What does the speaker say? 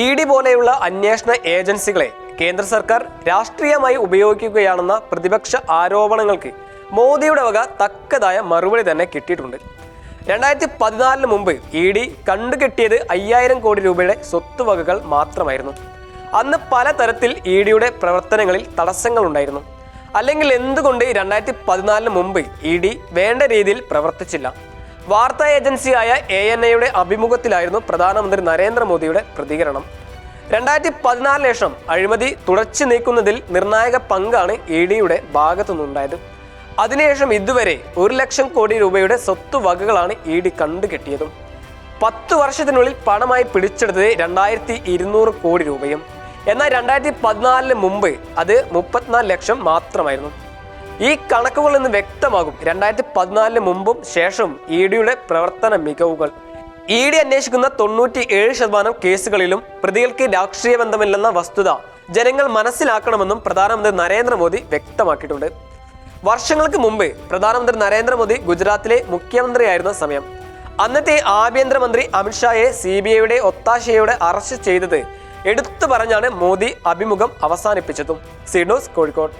E D പോലെയുള്ള അന്വേഷണ ഏജൻസികളെ കേന്ദ്ര സർക്കാർ രാഷ്ട്രീയമായി ഉപയോഗിക്കുകയാണെന്ന പ്രതിപക്ഷ ആരോപണങ്ങൾക്ക് മോദിയുടെ വക തക്കതായ മറുപടി തന്നെ കിട്ടിയിട്ടുണ്ട്. രണ്ടായിരത്തി പതിനാലിന് മുമ്പ് ഇ ഡി കണ്ടുകെട്ടിയത് അയ്യായിരം കോടി രൂപയുടെ സ്വത്തുവകകൾ മാത്രമായിരുന്നു. അന്ന് പലതരത്തിൽ ഇ ഡിയുടെ പ്രവർത്തനങ്ങളിൽ തടസ്സങ്ങളുണ്ടായിരുന്നു. അല്ലെങ്കിൽ എന്തുകൊണ്ട് രണ്ടായിരത്തി പതിനാലിന് മുമ്പ് ഇ ഡി വേണ്ട രീതിയിൽ പ്രവർത്തിച്ചില്ല? വാർത്താ ഏജൻസിയായ എ എൻ എയുടെ അഭിമുഖത്തിലായിരുന്നു പ്രധാനമന്ത്രി നരേന്ദ്രമോദിയുടെ പ്രതികരണം. രണ്ടായിരത്തി പതിനാലിന് ശേഷം അഴിമതി തുടച്ചു നീക്കുന്നതിൽ നിർണായക പങ്കാണ് ഇ ഡിയുടെ ഭാഗത്തുനിന്നുണ്ടായത്. അതിനുശേഷം ഇതുവരെ ഒരു ലക്ഷം കോടി രൂപയുടെ സ്വത്ത് സ്വത്തുവകകളാണ് ഇ ഡി കണ്ടുകെട്ടിയതും. പത്ത് വർഷത്തിനുള്ളിൽ പണമായി പിടിച്ചെടുത്തത് രണ്ടായിരത്തി ഇരുന്നൂറ് കോടി രൂപയും. എന്നാൽ രണ്ടായിരത്തി പതിനാലിന് മുമ്പ് അത് മുപ്പത്തിനാല് ലക്ഷം മാത്രമായിരുന്നു. ഈ കണക്കുകളിൽ നിന്ന് വ്യക്തമാകും. രണ്ടായിരത്തി പതിനാലിന് മുമ്പും ശേഷവും ഇ ഡിയുടെ പ്രവർത്തന മികവുകൾ. ഇ ഡി അന്വേഷിക്കുന്ന തൊണ്ണൂറ്റി ഏഴ് ശതമാനം കേസുകളിലും പ്രതികൾക്ക് രാഷ്ട്രീയ ബന്ധമില്ലെന്ന വസ്തുത ജനങ്ങൾ മനസ്സിലാക്കണമെന്നും പ്രധാനമന്ത്രി നരേന്ദ്രമോദി വ്യക്തമാക്കിയിട്ടുണ്ട്. വർഷങ്ങൾക്ക് മുമ്പ് പ്രധാനമന്ത്രി നരേന്ദ്രമോദി ഗുജറാത്തിലെ മുഖ്യമന്ത്രിയായിരുന്ന സമയം. അന്നത്തെ ആഭ്യന്തരമന്ത്രി അമിത്ഷായെ സി ബി ഐയുടെ ഒത്താശയോടെ അറസ്റ്റ് ചെയ്തത് എടുത്തു പറഞ്ഞാണ് മോദി അഭിമുഖം അവസാനിപ്പിച്ചതും. സിഡോസ് കോഴിക്കോട്.